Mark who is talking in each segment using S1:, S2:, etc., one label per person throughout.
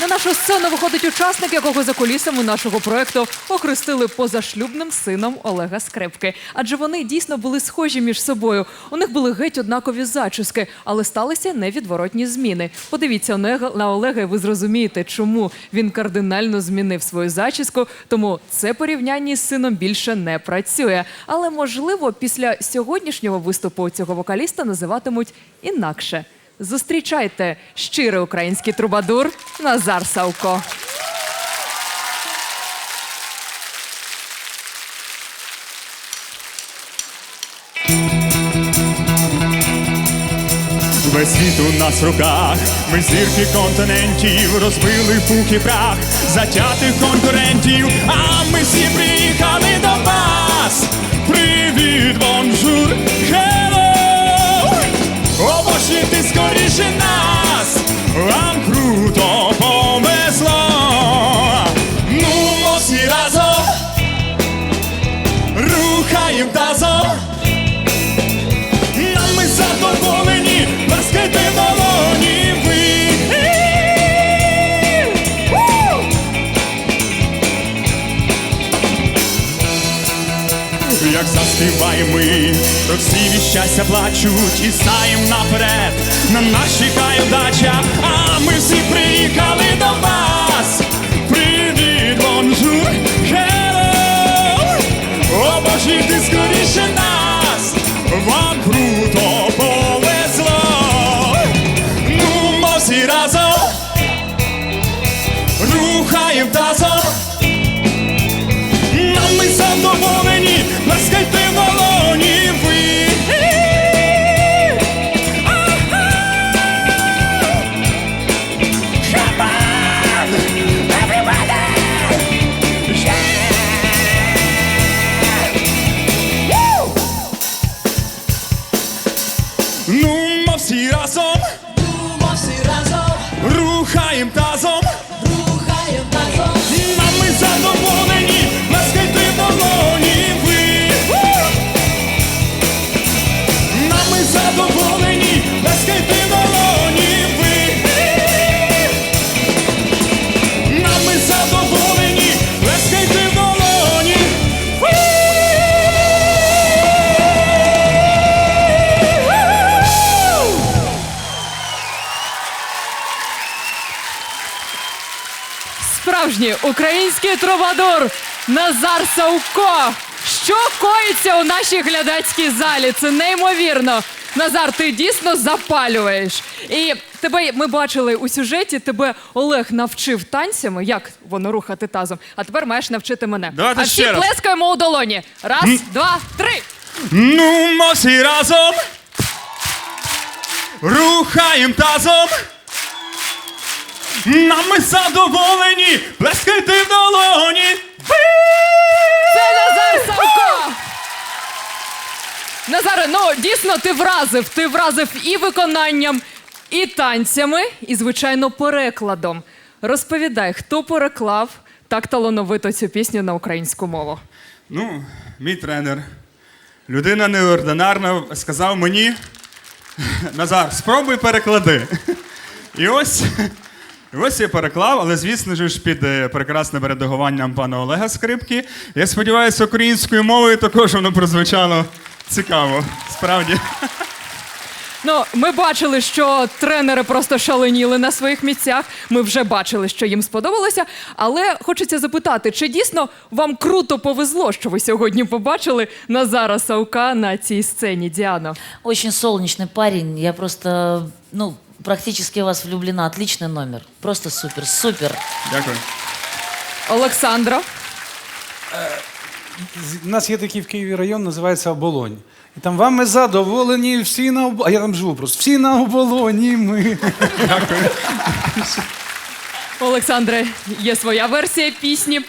S1: На нашу сцену виходить учасник, якого за кулісами нашого проекту охрестили позашлюбним сином Олега Скрепки. Адже вони дійсно були схожі між собою. У них були геть однакові зачіски, але сталися невідворотні зміни. Подивіться на Олега, і ви зрозумієте, чому він кардинально змінив свою зачіску. Тому це порівняння із сином більше не працює. Але можливо, після сьогоднішнього виступу цього вокаліста називатимуть інакше. Зустрічайте щирий український трубадур Назар Савко.
S2: Весь світ у нас в руках, ми зірки континентів, розбили пух і прах, затятих конкурентів, а ми всі приїхали до вас. Обожніть скоріше нас, Як заспіваємо ми, то всі від плачуть і знаєм наперед. На нас чекає вдача, а ми всі приїхали до вас.
S1: Справжній український трубадур Назар Савко. Що коїться у нашій глядацькій залі? Це неймовірно. Назар, ти дійсно запалюєш. І тебе ми бачили у сюжеті. Тебе Олег навчив танцями, як воно рухати тазом. А тепер маєш навчити мене.
S2: Давайте
S1: а всі
S2: ще раз.
S1: плескаємо у долоні. Раз, два, три.
S2: Ну, мо всі разом, рухаєм тазом. Нам ми задоволені, плескайте в долоні.
S1: Це Назар Савко! Назаре, ну дійсно ти вразив. Ти вразив і виконанням, і танцями, і, звичайно, перекладом. Розповідай, хто переклав так талановито цю пісню на українську мову?
S2: Ну, мій тренер, людина неординарна, сказав мені: Назар, спробуй переклади. І ось, ось я переклав, але звісно ж під е, прекрасним редагуванням пана Олега Скрипки. Я сподіваюся, українською мовою також воно прозвучало цікаво. Справді.
S1: Ну, ми бачили, що тренери просто шаленіли на своїх місцях. Ми вже бачили, що їм сподобалося. Але хочеться запитати, чи дійсно вам круто повезло, що ви сьогодні побачили Назара Савка на цій сцені, Діано?
S3: Очень солнечный парень. Я просто, ну, практически в вас влюблена. Отличный номер. Просто супер, супер.
S2: Дякую.
S1: Олександро.
S4: У нас є такий в Києві район, називається Оболонь. І там вам ми задоволені, всі на оболоні. А я там живу просто. Всі на оболоні ми.
S1: Олександре, є своя версія пісні.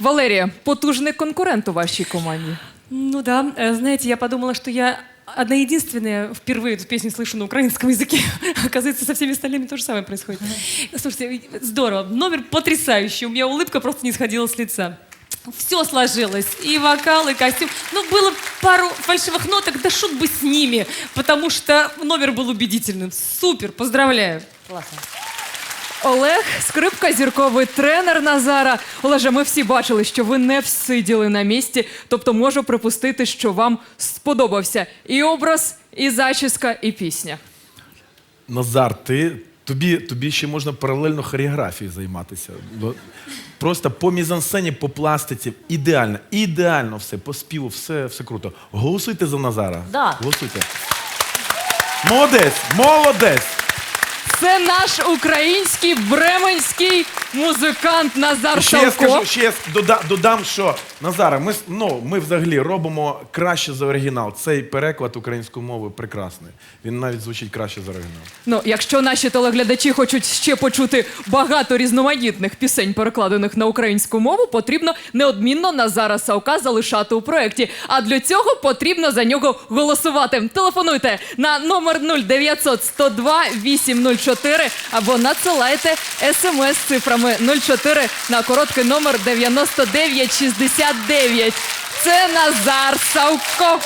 S1: Валерія, потужний конкурент у вашій команді.
S5: Ну да, э, знаете, я подумала, что я одна единственная впервые эту песню слышу на украинском языке. Оказывается, со всеми остальными то же самое происходит. Слушайте, здорово. Номер потрясающий. У меня улыбка просто не сходила с лица. Все сложилось. И вокал, и костюм. Ну, было пару фальшивых ноток, да шут бы с ними. Потому что номер был убедительным. Супер, поздравляю.
S3: Классно.
S1: Олег, скрипка, зірковий тренер Назара. Олеже, ми всі бачили, що ви не всиділи на місці. Тобто можу припустити, що вам сподобався і образ, і зачіска, і пісня.
S6: Назар, ти, тобі, тобі ще можна паралельно хореографією займатися. Просто по мізансцені, по пластиці. Ідеально, ідеально все, по співу, все, все круто. Голосуйте за Назара.
S3: Да.
S6: Голосуйте. Молодець, молодець.
S1: Це наш український бременський музикант Назар
S6: Ще я
S1: Савко.
S6: скажу, ще я дода, додам, що Назара, ми, с- ну, ми взагалі робимо краще за оригінал. Цей переклад українською мовою прекрасний. Він навіть звучить краще за оригінал.
S1: Ну, якщо наші телеглядачі хочуть ще почути багато різноманітних пісень, перекладених на українську мову, потрібно неодмінно Назара Савка залишати у проєкті. А для цього потрібно за нього голосувати. Телефонуйте на номер 0900 102 804 або надсилайте смс з цифрами 04 на короткий номер 9969. Це Назар Савко.